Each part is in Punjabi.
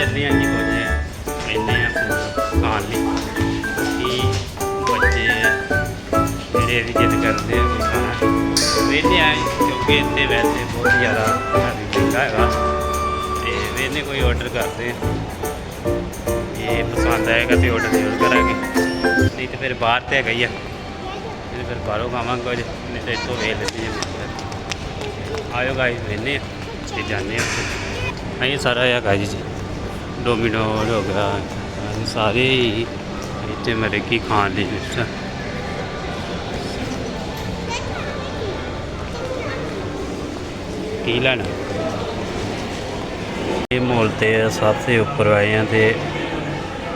ਚੱਲੇ ਆਂ ਜੀ ਕੁਝ ਇੰਨੇ ਆ ਖਾਣ ਲਈ। ਕਿ ਬੱਚੇ ਜਿਹੜੇ ਵੀ ਜਿੱਦ ਕਰਦੇ ਆ ਕੁਛ ਖਾਣਾ। ਵੇਲੇ ਆਏ ਕਿਉਂਕਿ ਇੱਥੇ ਵੈਸੇ ਬਹੁਤ ਜ਼ਿਆਦਾ ਮਹਿੰਗਾ ਹੈਗਾ। ਤੇ ਵੇਲੇ ਕੋਈ ਆਰਡਰ ਕਰਦੇ ਇਹ ਪਸੰਦ ਆਏਗਾ ਤੇ ਆਰਡਰ ਜ਼ਰੂਰ ਕਰਾਂਗੇ। ਨਹੀਂ ਤੇ ਫਿਰ ਬਾਹਰ ਤੇ ਹੈਗਾ ਹੀ ਆ। ਤੇ ਫਿਰ ਬਾਹਰੋਂ ਖਾਵਾਂਗੇ ਕੁਝ। ਨਹੀਂ ਤੇ ਇੱਥੋਂ ਵੇਖ ਲੈਂਦੇ ਹਾਂ ਆਇਓ ਗਾਇਸ ਵੇਨੇ ਆ ਤੇ ਜਾਂਦੇ ਆ ਉੱਥੇ। ਇਹ ਸਾਰਾ ਹੈਗਾ ਜੀ। ਡੋਮੀਨੋਜ਼ ਹੋ ਗਿਆ ਸਾਰੇ ਹੀ ਇੱਥੇ ਮਰੇ ਕੀ ਖਾਣ ਲਈ ਲਿਸਟ ਕੀ ਲੈਣਾ? ਇਹ ਮੋਲ ਤੇ ਸਭ ਤੋਂ ਉੱਪਰ ਆਏ ਆ ਤੇ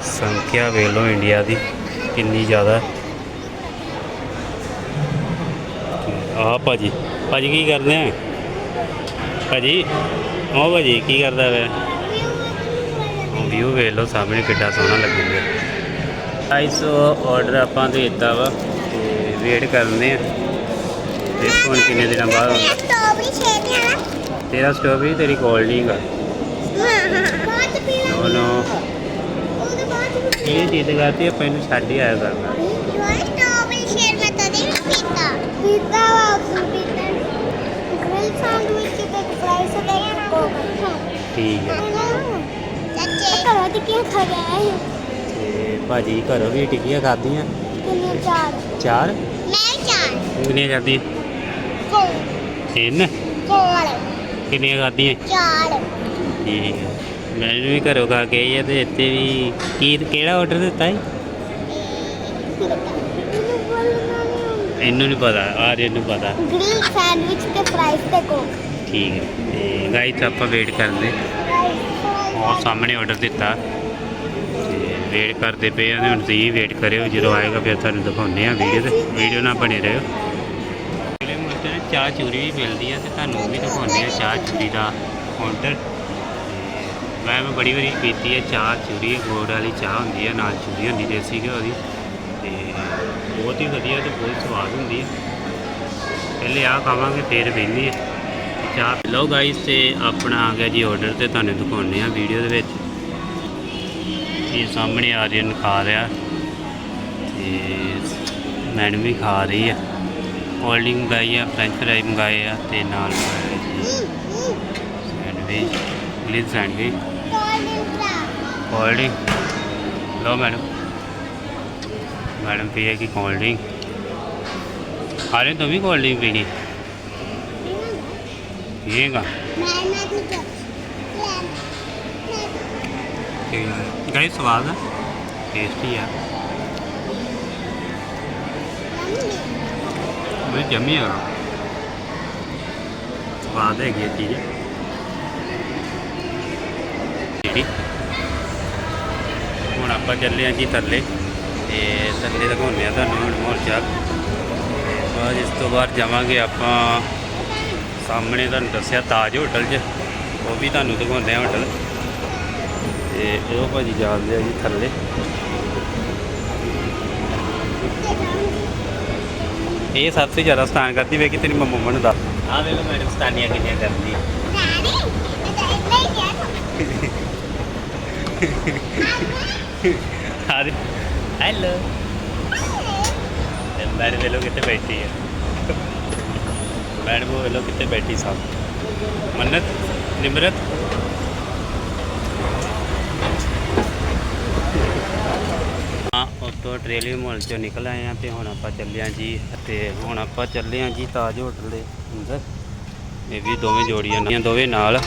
ਸੰਖਿਆ ਵੇਖ ਲਓ ਇੰਡੀਆ ਦੀ ਕਿੰਨੀ ਜ਼ਿਆਦਾ। ਆ ਭਾਜੀ ਭਾਜੀ ਕੀ ਕਰਦੇ ਆ? ਭਾਜੀ ਉਹ ਭਾਜੀ ਕੀ ਕਰਦਾ ਵੇ ਵਿਊ ਵੇਖ ਲਓ ਸਾਹਮਣੇ ਕਿੱਡਾ ਸੋਹਣਾ ਲੱਗੂਗਾ। ਗਾਇਸ ਆਰਡਰ ਆਪਾਂ ਦੇ ਦਿੱਤਾ ਵਾ ਤੇ ਵੇਟ ਕਰਨੇ ਆ। ਦੇਖੋ ਹੁਣ ਕਿੰਨੇ ਦਿਨਾਂ ਬਾਅਦ ਆਉਂਦਾ। ਸਟ੍ਰਾਬੇਰੀ ਸ਼ੇਕ ਹੈ ਤੇਰਾ ਸਟ੍ਰਾਬੇਰੀ ਤੇਰੀ ਕੋਲਡ ਡਰਿੰਕ ਆ ਨੋ ਨੋ। ਇਹ ਚੀਜ਼ ਕਰਤੀ ਆਪਾਂ ਇਹਨੂੰ ਛੱਡ ਹੀ ਆਇਆ ਕਰਨਾ। ਟਿੱਕੀਆਂ ਖਾ ਗਏ ਤੇ ਭਾਜੀ ਘਰੋਂ ਵੀ ਟਿੱਕੀਆਂ ਖਾਧੀਆਂ। ਕਿੰਨੇ ਚਾਰ? ਚਾਰ? ਮੈਂ ਚਾਰ। ਕਿੰਨੀਆਂ ਖਾਧੀਆਂ? ਕੋਲ। ਤਿੰਨ? ਕੋਲ। ਕਿੰਨੀਆਂ ਖਾਧੀਆਂ? ਚਾਰ। ਠੀਕ ਹੈ ਮੈਨੂੰ ਵੀ ਘਰੋਂ ਖਾ ਕੇ ਆਈ ਆ ਤੇ ਇੱਥੇ ਵੀ ਕੀ ਕਿਹੜਾ ਆਰਡਰ ਦਿੱਤਾ ਹੈ ਇਹਨੂੰ ਨਹੀਂ ਪਤਾ ਆਰਿਆ ਨੂੰ ਪਤਾ। ਗ੍ਰਿਲ ਸੈਂਡਵਿਚ ਤੇ ਫਰਾਈਸ ਤੇ ਕੋਕ। ਠੀਕ ਹੈ ਤੇ ਗਾਈਸ ਆਪਾਂ ਵੇਟ ਕਰਦੇ। ਉਹ ਸਾਹਮਣੇ ਆਰਡਰ ਦਿੱਤਾ। ਵੇਟ ਕਰਦੇ ਪਏ ਆ ਤੇ ਹੁਣ ਤੁਸੀਂ ਵੇਟ ਕਰਿਓ, ਜਦੋਂ ਆਏਗਾ ਫਿਰ ਤੁਹਾਨੂੰ ਦਿਖਾਉਂਦੇ ਆ ਵੀਡੀਓ ਤੇ। ਵੀਡੀਓ ਨਾਲ ਬਣੇ ਰਹੋ। ਜਿਹੜੇ ਮੁੰਡੇ ਨੇ ਚਾਹ ਚੂਰੀ ਵੀ ਮਿਲਦੀ ਆ ਤੇ ਤੁਹਾਨੂੰ ਉਹ ਵੀ ਦਿਖਾਉਂਦੇ ਆ ਚਾਹ ਚੂਰੀ ਦਾ ਕਾਊਂਟਰ ਮੈਂ ਮੈਂ ਬੜੀ ਵਾਰੀ ਪੀਤੀ ਹੈ ਚਾਹ ਚੂਰੀ, ਗੋੜ ਵਾਲੀ ਚਾਹ ਹੁੰਦੀ ਹੈ ਨਾਲ ਚੂਰੀ ਹੁੰਦੀ, ਦੇਸੀ ਘਿਓ ਦੀ। ਤੇ ਬਹੁਤ ਹੀ ਵਧੀਆ ਤੇ ਬਹੁਤ ਸਵਾਦ ਹੁੰਦੀ ਹੈ ਪਹਿਲੇ ਆ ਖਾਵਾਂਗੇ, ਫਿਰ ਵੇਖਦੇ ਹੈ ਚਾਹ ਲਓ ਗਾਈਸ ਤੇ ਆਪਣਾ ਆ ਗਿਆ ਜੀ ਆਰਡਰ ਤੇ ਤੁਹਾਨੂੰ ਦਿਖਾਉਂਦੇ ਆ ਵੀਡੀਓ ਦੇ ਵਿੱਚ। ਇਹ ਸਾਹਮਣੇ ਆਰੀਅਨ ਖਾ ਰਿਹਾ। ਤੇ ਮੈਡਮ ਵੀ ਖਾ ਰਹੀ ਆ ਕੋਲਡਿੰਗ ਮੰਗਾਈ ਆ ਫ੍ਰੈਂਚ ਫਰਾਈ ਮੰਗਾਏ ਆ ਤੇ ਨਾਲ ਸੈਂਡਵਿਚ ਗਲਿਸ ਸੈਂਡਵਿਚ ਕੋਲਡ ਡਰਿੰਕ ਲਓ ਮੈਡਮ ਮੈਡਮ ਪੀਏਗੀ ਕੋਲਡ ਡਰਿੰਕ ਆਰੇ ਤੁਮ ਵੀ ਕੋਲਡ ਡਰਿੰਕ ਪੀਣੀ? ਪੀਏਗਾ। ਗਾਈ ਸਵਾਦ ਆ? ਟੇਸਟੀ ਆ। ਬਹੁਤ ਜੰਮੀ ਆ। ਸਵਾਦ ਹੈਗੀ ਇਹ ਚੀਜ਼। ਜਿਹੜੀ ਹੁਣ ਆਪਾਂ ਚੱਲੇ ਆ ਜੀ ਥੱਲੇ। ਤੇ ਥੱਲੇ ਦਿਖਾਉਂਦੇ ਆ ਤੁਹਾਨੂੰ ਹੁਣ ਮੋਰ ਚਾਹ ਬਾਅਦ ਇਸ ਤੋਂ ਬਾਅਦ ਜਾਵਾਂਗੇ ਆਪਾਂ ਸਾਹਮਣੇ ਤੁਹਾਨੂੰ ਦੱਸਿਆ ਤਾਜ ਹੋਟਲ 'ਚ। ਉਹ ਵੀ ਤੁਹਾਨੂੰ ਦਿਖਾਉਂਦੇ ਆ ਹੋਟਲ। ਤੇ ਉਹ ਭਾਜੀ ਜਾਂਦੇ ਆ ਜੀ ਥੱਲੇ। ਇਹ ਸਭ ਤੋਂ ਜ਼ਿਆਦਾ ਸਤਾਨ ਕਰਦੀ ਵੇ ਕਿ ਤੇਰੀ ਮੰਮਾ ਨੂੰ ਦੱਸ। ਆ ਵੇਖ ਲਓ ਮੈਡਮ ਸਤਾਨੀਆਂ ਕਿੰਨੀਆਂ ਕਰਦੀ ਦੇ। ਹੈਲੋ। ਮੈਡਮ ਵੇਲੋ ਕਿੱਥੇ ਬੈਠੀ ਹੈ ਮੈਡਮ ਵੇਲੋ ਕਿੱਥੇ ਬੈਠੀ ਸਾਹ ਮੰਨਤ ਨਿਮਰਤ। ਹਾਂ ਟ੍ਰੇਲੀ ਮੋਲ ਚੋਂ ਨਿਕਲ ਆਏ ਆ ਤੇ ਹੁਣ ਆਪਾਂ ਚੱਲੇ ਆ ਜੀ ਤੇ ਹੁਣ ਆਪਾਂ ਚੱਲੇ ਆ ਜੀ ਤਾਜ ਹੋਟਲ ਦੇ ਅੰਦਰ। ਇਹ ਵੀ ਦੋਵੇਂ ਜੋੜੀਆਂ ਨੇ, ਦੋਵੇਂ ਨਾਲ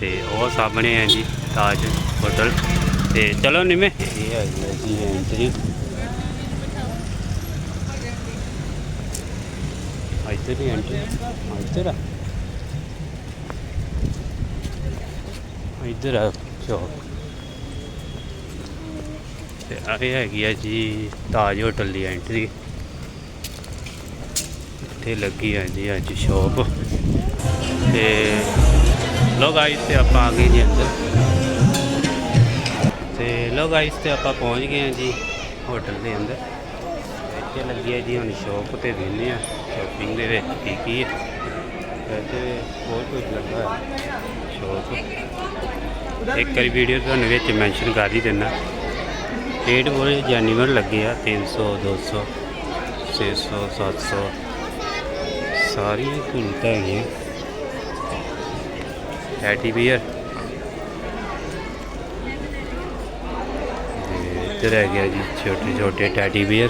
ਤੇ ਉਹ ਸਾਹਮਣੇ ਆ ਜੀ ਤਾਜ ਹੋਟਲ। ਤੇ ਚਲੋ ਨਿਮੇ। ਇਹ ਆ ਜੀ ਐਂਟਰੀ ਇੱਧਰ ਹੀ ਐਂਟਰੀ ਇੱਧਰ ਆ ਇੱਧਰ ਆ, ਚੌਕ। ਤੇ ਆ ਇਹ ਹੈਗੀ ਆ ਜੀ ਤਾਜ ਹੋਟਲ ਦੀ ਐਂਟਰੀ ਇੱਥੇ ਲੱਗੀ ਆ ਜੀ ਅੱਜ ਸ਼ੋਪ ਤੇ ਲੋ ਗਾਈਸ ਤੇ ਆਪਾਂ ਆ ਗਏ ਜੀ ਅੰਦਰ। ਤੇ ਲੋ ਗਾਈਸ ਤੇ ਆਪਾਂ ਪਹੁੰਚ ਗਏ ਆ ਜੀ ਹੋਟਲ ਦੇ ਅੰਦਰ। ਇੱਥੇ ਲੱਗੀ ਆ ਜੀ ਹੁਣ ਸ਼ੋਪ ਤੇ ਵੇਨੇ ਆ। ਸ਼ਾਪਿੰਗ ਦੇ ਵਿੱਚ ਕੀ ਕੀ ਹੈ ਵੈਸੇ ਬਹੁਤ ਕੁਝ ਲੱਗਾ ਹੈ ਸ਼ੋਪ ਇੱਕ ਵਾਰੀ ਵੀਡੀਓ ਤੁਹਾਨੂੰ ਵਿੱਚ ਮੈਂਸ਼ਨ ਕਰ ਹੀ ਦਿੰਦਾ ਰੇਟ ਬੋਲੇ ਜੈਨੂਅਲ ਲੱਗੇ ਆ 300 200 600 700 ਸਾਰੀਆਂ ਸਹੂਲਤਾਂ ਹੈਗੀਆਂ ਟੈਡੀ ਬੀਅਰ ਤੇ ਇੱਧਰ ਹੈ ਗਿਆ ਜੀ ਛੋਟੇ ਛੋਟੇ ਟੈਡੀ ਬੀਅਰ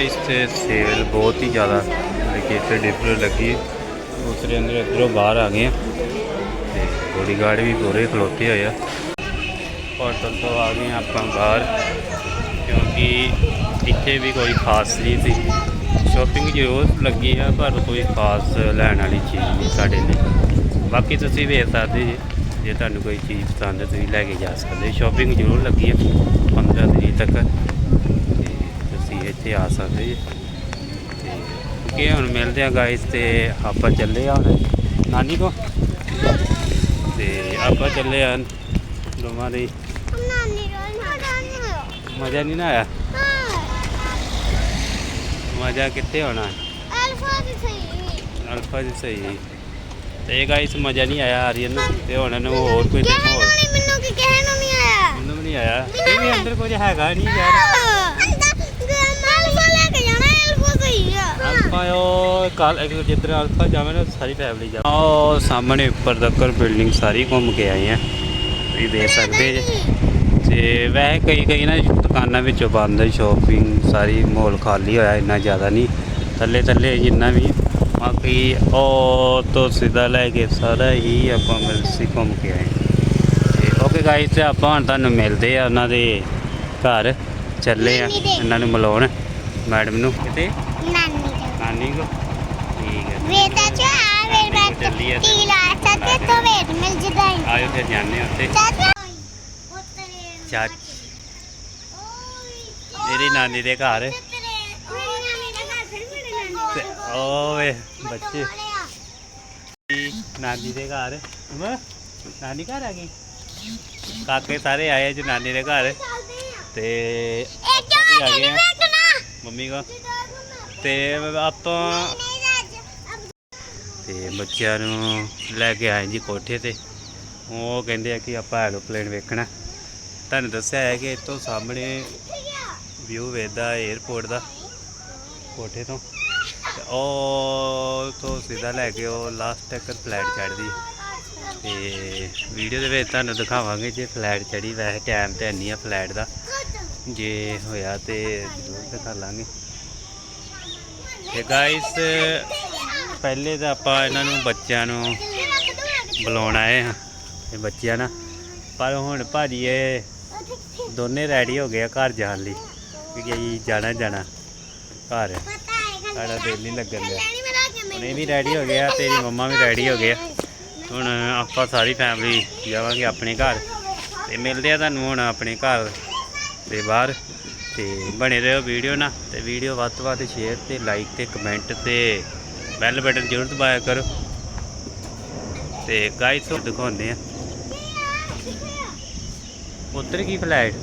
ਇਸ ਤੇ ਸੇਲ ਬਹੁਤ ਹੀ ਜ਼ਿਆਦਾ ਲੋਕੇਟਡ ਡਿਫਰ ਲੱਗੀ ਹੈ। ਦੂਸਰੇ ਅੰਦਰ ਇੱਧਰੋਂ ਬਾਹਰ ਆ ਗਏ ਆ ਤੇ ਬੋਡੀਗਾਰਡ ਵੀ ਪੂਰੇ ਖਲੋਤੇ ਹੋਏ ਆ ਹੋਟਲ ਤੋਂ ਆ ਗਏ ਆਪਾਂ ਬਾਹਰ, ਕਿਉਂਕਿ ਇੱਥੇ ਵੀ ਕੋਈ ਖਾਸ ਨਹੀਂ ਸੀ। ਸ਼ਾਪਿੰਗ ਜ਼ਰੂਰ ਲੱਗੀ ਆ, ਪਰ ਕੋਈ ਖਾਸ ਲੈਣ ਵਾਲੀ ਚੀਜ਼ ਨਹੀਂ ਸਾਡੇ ਲਈ। ਬਾਕੀ ਤੁਸੀਂ ਵੇਖ ਸਕਦੇ ਜੀ, ਜੇ ਤੁਹਾਨੂੰ ਕੋਈ ਚੀਜ਼ ਪਸੰਦ ਹੈ ਤੁਸੀਂ ਲੈ ਕੇ ਜਾ ਸਕਦੇ। ਸ਼ਾਪਿੰਗ ਜ਼ਰੂਰ ਲੱਗੀ ਆ 15 ਤਰੀਕ ਤੱਕ। ਤੇ ਤੁਸੀਂ ਇੱਥੇ ਆ ਸਕਦੇ ਜੀ। ਤੇ ਹੁਣ ਮਿਲਦੇ ਆ ਗਾਇਸ ਤੇ ਆਪਾਂ ਚੱਲੇ ਆ ਹੁਣ ਨਾਨੀ ਕੋ ਤੇ ਆਪਾਂ ਚੱਲੇ ਆ ਦੋਵਾਂ ਦੇ ਮਜ਼ਾ ਨਹੀਂ ਨਾ ਆਇਆ? ਮਜ਼ਾ ਕਿੱਥੇ ਹੋਣਾ ਅਲਫਾ ਦੀ ਸਹੀ। ਅਲਫਾ ਜੀ ਸਹੀ। ਤੇ ਗਾਇਸ ਮਜ਼ਾ ਨਹੀਂ ਆਇਆ ਆਰੀਅਨ ਨੂੰ ਤੇ ਹੁਣ ਇਹਨੂੰ ਹੋਰ ਕੋਈ ਦੇਖੋ ਮੈਨੂੰ ਕੀ ਕਹਿਣ ਨੂੰ ਨਹੀਂ ਆਇਆ। ਮੈਨੂੰ ਵੀ ਨਹੀਂ ਆਇਆ। ਇਹ ਵੀ ਅੰਦਰ ਕੁਝ ਹੈਗਾ ਨਹੀਂ ਯਾਰ। ਅਲਫਾ ਉਹ ਕੱਲ ਇੱਕ ਜਿੱਧਰ ਅਲਫਾ ਜਾਵੇ ਨਾ ਸਾਰੀ ਫੈਮਿਲੀ ਜਾ ਉਹ ਸਾਹਮਣੇ ਉੱਪਰ ਤੱਕ ਬਿਲਡਿੰਗ ਸਾਰੀ ਘੁੰਮ ਕੇ ਆਏ ਆ। ਤੁਸੀਂ ਦੇਖ ਸਕਦੇ ਜੇ। ਤੇ ਵੈਸੇ ਕਈ ਕਈ ਨਾ ਦੁਕਾਨਾਂ ਵਿੱਚੋਂ ਬੰਦ ਹੈ ਸ਼ਾਪਿੰਗ ਸਾਰੀ ਮਾਹੌਲ ਖਾਲੀ ਹੋਇਆ ਇੰਨਾ ਜ਼ਿਆਦਾ ਨਹੀਂ। ਥੱਲੇ ਥੱਲੇ ਜਿੰਨਾ ਵੀ ਬਾਕੀ ਉਹ ਤੋਂ ਸਿੱਧਾ ਲੈ ਕੇ ਸਾਰਾ ਹੀ ਆਪਾਂ ਮਿਲਸੀ ਘੁੰਮ ਕੇ ਆਏ। ਤੇ ਓਕੇ ਗਾਇਸ ਤੇ ਆਪਾਂ ਹੁਣ ਤੁਹਾਨੂੰ ਮਿਲਦੇ ਆ ਉਹਨਾਂ ਦੇ ਘਰ। ਚੱਲੇ ਆ। ਇਹਨਾਂ ਨੂੰ ਮਿਲਾਉਣ ਮੈਡਮ ਨੂੰ। ਕਿਤੇ ਨਾਨੀ ਦਾ। ਨਾਨੀ ਕੋ। ਠੀਕ ਹੈ। ਵੇਦਾ ਚ ਆ ਵੇ ਬੈਠ ਚੱਲੀ ਆ ਤੇ- ਟੀਲਾ ਚੱਕੇ ਤੋਂ ਮਿਲ ਜਦਾ ਆਇਓ ਫਿਰ ਜਾਂਦੇ ਹਾਂ ਉੱਥੇ। ਚਾਚਾ। ਚਾਚ। ਮੇਰੀ ਨਾਨੀ ਦੇ ਘਰ ਤੇ ਓਏ ਬੱਚੇ। ਨਾਨੀ ਦੇ ਘਰ। ਨਾਨੀ ਘਰ ਆ ਗਈ? ਕਾਕੇ ਸਾਰੇ ਆਏ ਜੀ ਨਾਨੀ ਦੇ ਘਰ। ਤੇ ਆਪਾਂ ਵੀ ਆ ਗਏ ਆ? ਮੰਮੀ ਕੋ? ਤੇ ਆਪਾਂ ਤੇ ਬੱਚਿਆਂ ਨੂੰ ਲੈ ਕੇ ਆਏ ਜੀ ਕੋਠੇ ਤੇ। ਉਹ ਕਹਿੰਦੇ ਆ ਕਿ ਆਪਾਂ ਐਰੋਪਲੇਨ ਵੇਖਣਾ। ਤੁਹਾਨੂੰ ਦੱਸਿਆ ਹੈ ਕਿ ਇੱਥੋਂ ਸਾਹਮਣੇ ਵਿਊ ਵੇਖਦਾ 에어ਪੋਰਟ ਦਾ, ਕੋਠੇ ਤੋਂ। ਤੇ ਉਹ ਤੋਂ ਸਿੱਧਾ ਲੈ ਕੇ ਉਹ ਲਾਸਟ ਤੱਕ ਫਲੈਟ ਚੜ੍ਹਦੀ। ਤੇ ਵੀਡੀਓ ਦੇ ਵਿੱਚ ਤੁਹਾਨੂੰ ਦਿਖਾਵਾਂਗੇ ਜੇ ਫਲੈਟ ਚੜੀ ਵੈਸੇ ਟਾਈਮ ਤੇ ਨਹੀਂ ਆ ਫਲੈਟ ਦਾ। ਜੇ ਹੋਇਆ ਤੇ ਜ਼ਰੂਰ ਦਿਖਾ ਲਾਂਗੇ। ਤੇ ਗਾਇਸ ਪਹਿਲੇ ਤਾਂ ਆਪਾਂ ਇਹਨਾਂ ਨੂੰ ਬੱਚਿਆਂ ਨੂੰ ਬੁਲਾਉਣ ਆਏ ਹਾਂ, ਇਹ ਬੱਚਿਆਂ ਨਾਲ। ਪਰ ਹੁਣ ਭਾਜੀ ਇਹ ਦੋਨੇ ਰੈਡੀ ਹੋ ਗਏ ਆ ਘਰ ਜਾਣ ਲਈ। ਕਿ ਅਸੀਂ ਜਾਣਾ ਜਾਣਾ। ਘਰ। ਸਾਡਾ ਦਿਲ ਨਹੀਂ ਲੱਗਣ ਡਿਆ ਹੁਣ ਇਹ ਵੀ ਰੈਡੀ ਹੋ ਗਿਆ ਤੇਰੀ ਮੰਮਾ ਵੀ ਰੈਡੀ ਹੋ ਗਿਆ ਹੁਣ ਆਪਾਂ ਸਾਰੀ ਫੈਮਿਲੀ ਜਾਵਾਂਗੇ ਆਪਣੇ ਘਰ। ਤੇ ਮਿਲਦੇ ਆ ਤੁਹਾਨੂੰ ਹੁਣ ਆਪਣੇ ਘਰ ਦੇ ਬਾਹਰ। ਤੇ ਬਣੇ ਰਹੋ ਵੀਡੀਓ ਨਾਲ। ਤੇ ਵੀਡੀਓ ਵੱਧ ਤੋਂ ਵੱਧ ਸ਼ੇਅਰ ਤੇ ਲਾਈਕ ਤੇ ਕਮੈਂਟ ਤੇ ਬੈਲ ਬਟਨ ਜ਼ਰੂਰ ਦਬਾਇਆ ਕਰੋ। ਤੇ ਗਾਇਸ ਨੂੰ ਦਿਖਾਉਂਦੇ ਆ। ਉੱਤਰ ਕੀ ਫਲੈਟ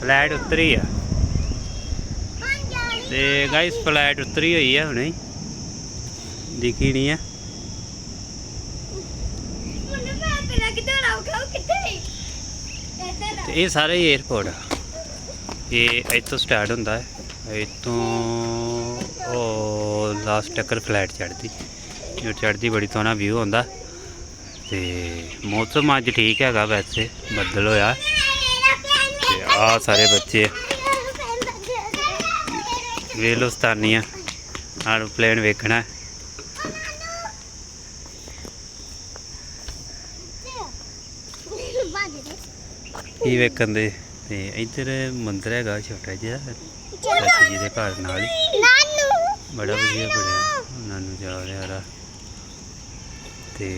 ਫਲੈਟ ਉੱਤਰੀ ਆ। ਤੇ ਗਾਇਸ ਫਲੈਟ ਉਤਰੀ ਹੋਈ ਆ ਹੁਣੇ। ਦਿਖੀ ਨਹੀਂ ਆ। ਤੇ ਇਹ ਸਾਰਾ ਹੀ 에어ਪੋਰਟ ਆ। ਇਹ ਇੱਥੋਂ ਸਟਾਰਟ ਹੁੰਦਾ ਹੈ। ਇੱਥੋਂ ਉਹ ਲਾਸਟ ਟੱਕਰ ਫਲੈਟ ਚੜਦੀ ਜੋ ਚੜਦੀ ਬੜੀ ਸੋਹਣਾ ਵਿਊ ਹੁੰਦਾ। ਤੇ ਮੌਸਮ ਅੱਜ ਠੀਕ ਹੈਗਾ ਵੈਸੇ ਬੱਦਲ ਹੋਇਆ। ਆ ਸਾਰੇ ਬੱਚੇ। ਵੇਲੋਸਤਾਨੀਆਂ ਐਰੋਪਲੇਨ ਵੇਖਣਾ ਕੀ ਵੇਖਣ ਦੇ? ਤੇ ਇੱਧਰ ਮੰਦਿਰ ਹੈਗਾ ਛੋਟਾ ਜਿਹਾ। ਚਾਚੀ ਜੀ ਦੇ ਘਰ ਨਾਲ ਹੀ। ਨਾਨੂ ਬੜਾ ਵਧੀਆ ਬਣਿਆ। ਉਹਨਾਂ ਨੂੰ ਜਾ ਰਿਹਾ ਰਾ ਤੇ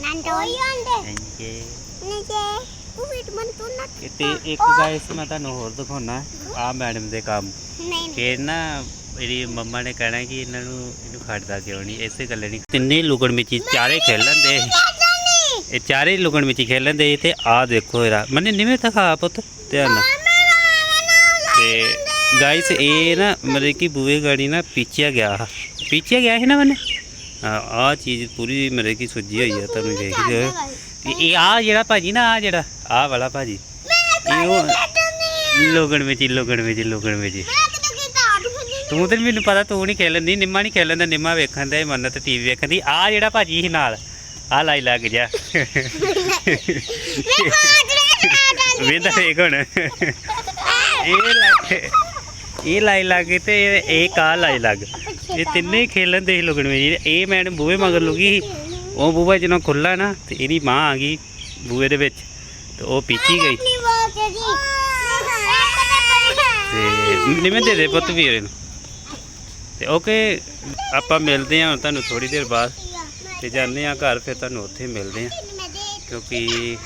ਨੰਦੋ ਯੰਦੇ ਇੰਕੇ ਨੀਚੇ। ਉਹ ਵੀਟ ਮਨ ਤੋਂ ਨਾ ਤੇ ਇੱਕ ਗਾਇਸ ਮੈਂ ਤੁਹਾਨੂੰ ਹੋਰ ਦਿਖਾਉਣਾ ਆ ਮੈਡਮ ਦੇ ਕੰਮ। ਨਹੀਂ ਨਾ ਮੇਰੀ ਮੰਮਾ ਨੇ ਕਹਿਣਾ ਕਿ ਇਹਨਾਂ ਨੂੰ ਇਹਨੂੰ ਖੜਦਾ ਕਿਉਂ ਨਹੀਂ ਇਸੇ ਗੱਲੇ ਨਹੀਂ। ਤਿੰਨੇ ਲੁਕਣ ਮਿੱਚੀ ਚਾਰੇ ਖੇਲਣ ਦੇ ਇਹ ਚਾਰੇ ਲੁਕਣ ਮਿੱਚੀ ਖੇਲਣ ਦੇ ਤੇ ਆ ਦੇਖੋ ਇਹਦਾ। ਮੰਨੇ ਨਿਵੇਂ ਤਾਂ ਖਾ ਪੁੱਤ ਧਿਆਨ ਨਾਲ। ਤੇ ਗਾਇਸ ਇਹ ਨਾ ਮਤਲਬ ਕਿ ਬੂਏ ਗਾੜੀ ਨਾ ਪੀਛਿਆ ਗਿਆ ਪੀਛਿਆ ਗਿਆ ਸੀ ਨਾ ਮੰਨੇ? ਆ ਚੀਜ਼ ਪੂਰੀ ਮੇਰੇ ਕੀ ਸੁੱਜੀ ਹੋਈ ਆ ਤੁਹਾਨੂੰ ਵੇਖ ਲਿਓ ਇਹ ਆ ਜਿਹੜਾ ਭਾਜੀ ਨਾ ਆ ਜਿਹੜਾ ਆ ਵਾਲਾ ਭਾਜੀ। ਇਹ ਲੋਗਣ ਵਿੱਚ ਹੀ, ਲੋਗਣ ਵਿੱਚ ਲੋਗਣ ਵਿੱਚ। ਤੂੰ ਤੇ ਮੈਨੂੰ ਪਤਾ ਤੂੰ ਨਹੀਂ ਖੇਲਣ ਦੀ ਨਿੰਮਾ ਨਹੀਂ ਖੇਲਣ ਦਾ ਨਿੰਮਾ ਵੇਖਣ ਦਾ ਮੰਨਤ ਟੀਵੀ ਵੇਖਣ ਦੀ ਆ ਜਿਹੜਾ ਭਾਜੀ ਸੀ ਨਾਲ ਆ ਲਾਈ ਲੱਗ ਜਾ। ਵੇਂਦਾ ਵੇਖ ਹੁਣ। ਇਹ ਲਾਈ ਇਹ ਲਾਈ ਲੱਗ ਤੇ ਇਹ- ਕਾ ਲਾਈ ਲੱਗ। ਇਹ ਤਿੰਨੇ ਹੀ ਖੇਲਣ ਦੇ ਲੋਗਣ ਵਿੱਚ। ਇਹ ਮੈਡਮ ਬੂਹੇ ਮਗਰ ਸੀ। ਉਹ ਬੂਹਾ ਜਦੋਂ ਖੁੱਲਾ ਨਾ ਤੇ ਇਹਦੀ ਮਾਂ ਆ ਗਈ ਬੂਹੇ ਦੇ ਵਿੱਚ। ਤੇ ਉਹ ਪੀਚੀ ਗਈ। ਤੇ ਨਿਵੇਂ ਦੇ ਦੇ ਪੁੱਤ ਵੀਰੇ ਨੂੰ। ਤੇ ਓਕੇ ਆਪਾਂ ਮਿਲਦੇ ਹਾਂ ਤੁਹਾਨੂੰ ਥੋੜੀ ਦੇਰ ਬਾਅਦ। ਤੇ ਜਾਂਦੇ ਹਾਂ ਘਰ, ਫਿਰ ਤੁਹਾਨੂੰ ਉੱਥੇ ਮਿਲਦੇ ਹਾਂ। ਕਿਉਂਕਿ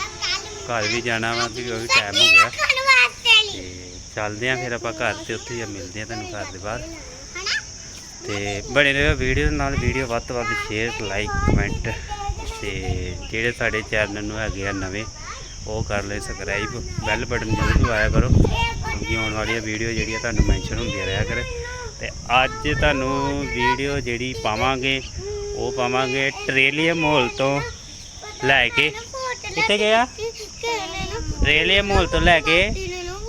ਘਰ ਵੀ ਜਾਣਾ ਵਾ, ਵੀ ਉਹ ਵੀ ਟਾਈਮ ਹੋ ਗਿਆ। ਤੇ ਚੱਲਦੇ ਹਾਂ ਫਿਰ ਆਪਾਂ ਘਰ ਤੇ ਉੱਥੇ ਜਾਂ ਮਿਲਦੇ ਹਾਂ ਤੁਹਾਨੂੰ ਘਰ ਦੇ ਬਾਹਰ। ਤੇ ਬਣੇ ਰਹੋ ਵੀਡੀਓ ਨਾਲ। ਵੀਡੀਓ ਵੱਧ ਤੋਂ ਵੱਧ ਸ਼ੇਅਰ ਲਾਈਕ ਕਮੈਂਟ ਤੇ ਜਿਹੜੇ ਸਾਡੇ ਚੈਨਲ ਨੂੰ ਹੈਗੇ ਆ ਨਵੇਂ ਉਹ ਕਰ ਲੈ ਸਬਸਕ੍ਰਾਈਬ ਬੈਲ ਬਟਨ ਜ਼ਰੂਰ ਦਬਾਇਆ ਕਰੋ, ਕਿਉਂਕਿ ਆਉਣ ਵਾਲੀਆਂ ਵੀਡੀਓ ਜਿਹੜੀਆਂ ਤੁਹਾਨੂੰ ਮੈਂਸ਼ਨ ਹੁੰਦੀਆਂ ਰਿਹਾ ਕਰੇ। ਤੇ ਅੱਜ ਤੁਹਾਨੂੰ ਵੀਡੀਓ ਜਿਹੜੀ ਪਾਵਾਂਗੇ, ਉਹ ਪਾਵਾਂਗੇ ਟ੍ਰੇਲੀਅਮ ਮਾਲ ਤੋਂ ਲੈ ਕੇ। ਕਿੱਥੇ ਗਿਆ? ਟ੍ਰੇਲੀਅਮ ਮੋਲ ਤੋਂ ਲੈ ਕੇ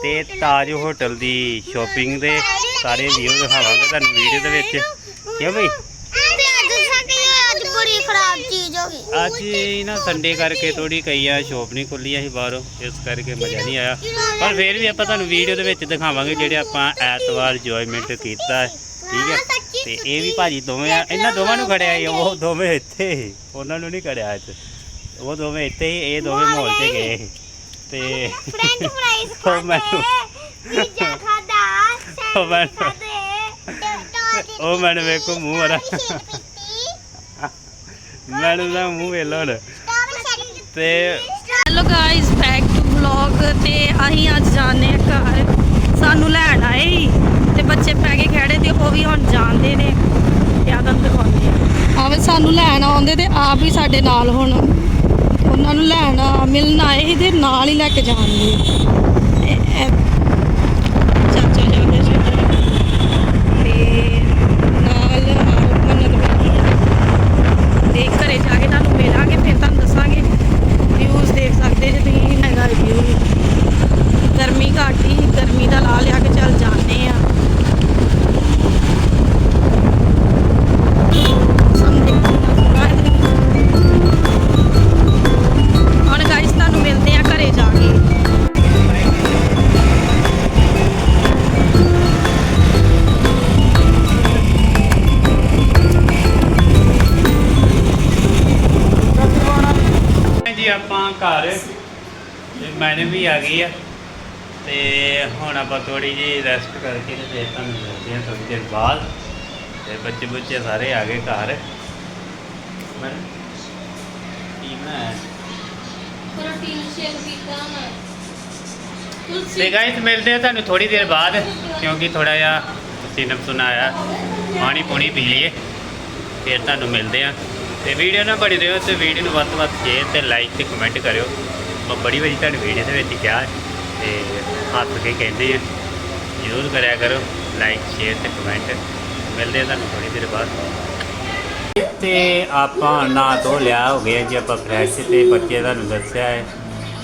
ਤੇ ਤਾਜ ਹੋਟਲ ਦੀ ਸ਼ਾਪਿੰਗ ਦੇ ਸਾਰੇ ਵੀਡੀਓ ਦਿਖਾਵਾਂਗੇ ਤੁਹਾਨੂੰ ਵੀਡੀਓ ਦੇ ਵਿੱਚ। ਕਿਉਂ ਬਈ ਅੱਜ ਬੜੀ ਖਰਾਬ ਚੀਜ਼ ਹੋ ਗਈ ਅੱਜ ਹੀ ਨਾ ਸੰਡੇ ਕਰਕੇ ਥੋੜੀ ਕਈਆਂ ਸ਼ੋਪ ਨਹੀਂ ਖੁੱਲੀਆਂ ਸੀ ਬਾਹਰੋਂ ਇਸ ਕਰਕੇ ਮਜ਼ਾ ਨਹੀਂ ਆਇਆ। ਪਰ ਫਿਰ ਵੀ ਆਪਾਂ ਤੁਹਾਨੂੰ ਵੀਡੀਓ ਦੇ ਵਿੱਚ ਦਿਖਾਵਾਂਗੇ ਜਿਹੜੇ ਆਪਾਂ ਐਤਵਾਰ ਇੰਜੋਇਮੈਂਟ ਕੀਤਾ ਹੈ, ਠੀਕ ਹੈ? ਤੇ ਇਹ ਵੀ ਭਾਜੀ ਦੋਵੇਂ ਆ ਇਹਨਾਂ ਦੋਵਾਂ ਨੂੰ ਖੜਿਆ ਸੀ ਉਹ ਦੋਵੇਂ ਇੱਥੇ ਸੀ ਉਹਨਾਂ ਨੂੰ ਨਹੀਂ ਖੜਿਆ ਅੱਜ। ਉਹ ਦੋਵੇਂ ਇੱਥੇ ਸੀ ਇਹ ਦੋਵੇਂ ਮਾਲ 'ਚ ਗਏ। ਤੇ ਫ੍ਰੈਂਚ ਫ੍ਰਾਈਜ਼ ਉਹ ਮੈਨੂੰ ਪੀਜ਼ਾ ਖਾਦਾ ਖਾਦੇ ਉਹ ਮੈਨੂੰ ਵੇਖੋ ਮੂੰਹ ਵਾਲਾ। ਮੈਨੂੰ ਦਾ ਮੂੰਹ ਵੇਖ ਲਓ ਤੇ hello guys back to vlog ਤੇ ਅਸੀਂ ਅੱਜ ਜਾਣੇ ਆ ਘਰ। ਸਾਨੂੰ ਲੈਣ ਆਏ ਸੀ ਤੇ ਬੱਚੇ ਪੈ ਕੇ ਖੜੇ ਤੇ ਉਹ ਵੀ ਹੁਣ ਜਾਂਦੇ ਨੇ ਤੇ ਆ ਦਿਖਾਉਂਦੇ ਆ ਆਵੇ ਸਾਨੂੰ ਲੈਣ ਆਉਂਦੇ ਤੇ ਆਪ ਵੀ ਸਾਡੇ ਨਾਲ ਹੁਣ। ਉਹਨਾਂ ਨੂੰ ਲੈਣ ਮਿਲਣ ਆਏ ਸੀ ਤੇ ਨਾਲ ਹੀ ਲੈ ਕੇ ਜਾਣਗੇ। ਘਰ। ਤੇ ਮੈਡਮ ਵੀ ਆ ਗਈ ਆ। ਤੇ ਹੁਣ ਆਪਾਂ ਥੋੜੀ ਜਿਹੀ ਰੈਸਟ ਕਰਕੇ ਤੇ ਫਿਰ ਤੁਹਾਨੂੰ ਮਿਲਦੇ ਹਾਂ ਥੋੜੀ ਦੇਰ ਬਾਅਦ। ਤੇ ਬੱਚੇ ਬੁੱਚੇ ਸਾਰੇ ਆ ਗਏ ਘਰ। ਮੈਡਮ ਕੀ ਬਣਾਇਆ? ਪ੍ਰੋਟੀਨ ਸ਼ੇਕ ਪੀਤਾ ਮੈਂ। ਤੇ ਗਾਇਸ ਮਿਲਦੇ ਆ ਤੁਹਾਨੂੰ ਥੋੜੀ ਦੇਰ ਬਾਅਦ ਕਿਉਂਕਿ ਥੋੜਾ ਜਿਹਾ ਪਸੂਨਾ ਆਇਆ ਪਾਣੀ ਪੂਣੀ ਪੀ ਲਈਏ। ਫਿਰ ਤੁਹਾਨੂੰ ਮਿਲਦੇ ਆ। ਤੇ ਵੀਡੀਓ ਨਾ ਬਣੀ ਦਿਓ ਤੇ ਵੀਡੀਓ ਨੂੰ ਵੱਧ ਤੋਂ ਵੱਧ ਸ਼ੇਅਰ ਤੇ ਲਾਈਕ ਤੇ ਕਮੈਂਟ ਕਰਿਓ। ਮੈਂ ਬੜੀ ਵਾਰੀ ਤੁਹਾਨੂੰ ਵੀਡੀਓ ਦੇ ਵਿੱਚ ਕਿਹਾ ਤੇ ਹੱਥ ਕੇ ਕਹਿੰਦੇ ਆ, ਜ਼ਰੂਰ ਕਰਿਆ ਕਰੋ ਲਾਈਕ ਸ਼ੇਅਰ ਤੇ ਕਮੈਂਟ ਮਿਲਦੇ ਆ ਤੁਹਾਨੂੰ ਥੋੜੀ ਦੇਰ ਬਾਅਦ। ਤੇ ਆਪਾਂ ਨਾ ਤੋਂ ਲਿਆ ਹੋ ਗਿਆ ਜੀ, ਆਪਾਂ ਫਰੈਸ਼ ਤੇ ਬੱਚੇ ਤੁਹਾਨੂੰ ਦੱਸਿਆ ਹੈ।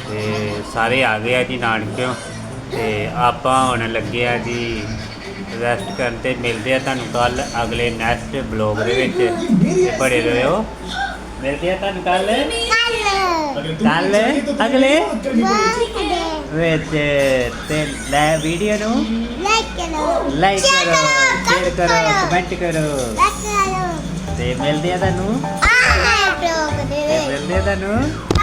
ਤੇ ਸਾਰੇ ਆ ਗਏ ਆ ਜੀ ਨਾਨਕਿਓ। ਤੇ ਆਪਾਂ ਹੁਣ ਲੱਗੇ ਆ ਜੀ ਰੈਸਟ ਕਰਨ ਤੇ ਮਿਲਦੇ ਆ ਤੁਹਾਨੂੰ ਕੱਲ ਅਗਲੇ ਨੈਕਸਟ ਬਲੌਗ ਦੇ ਵਿੱਚ। ਤੇ ਬੜੇ ਰਹੋ। ਮਿਲਦੇ ਆ ਤੁਹਾਨੂੰ ਕੱਲ। ਕੱਲ ਅਗਲੇ ਵਿੱਚ। ਤੇ ਲੈ ਵੀਡੀਓ ਨੂੰ। ਲਾਈਕ ਕਰੋ। ਸ਼ੇਅਰ ਕਰੋ ਕਮੈਂਟ ਕਰੋ ਤੇ ਮਿਲਦੇ ਆ ਤੁਹਾਨੂੰ। ਤੇ ਮਿਲਦੇ ਆ ਤੁਹਾਨੂੰ।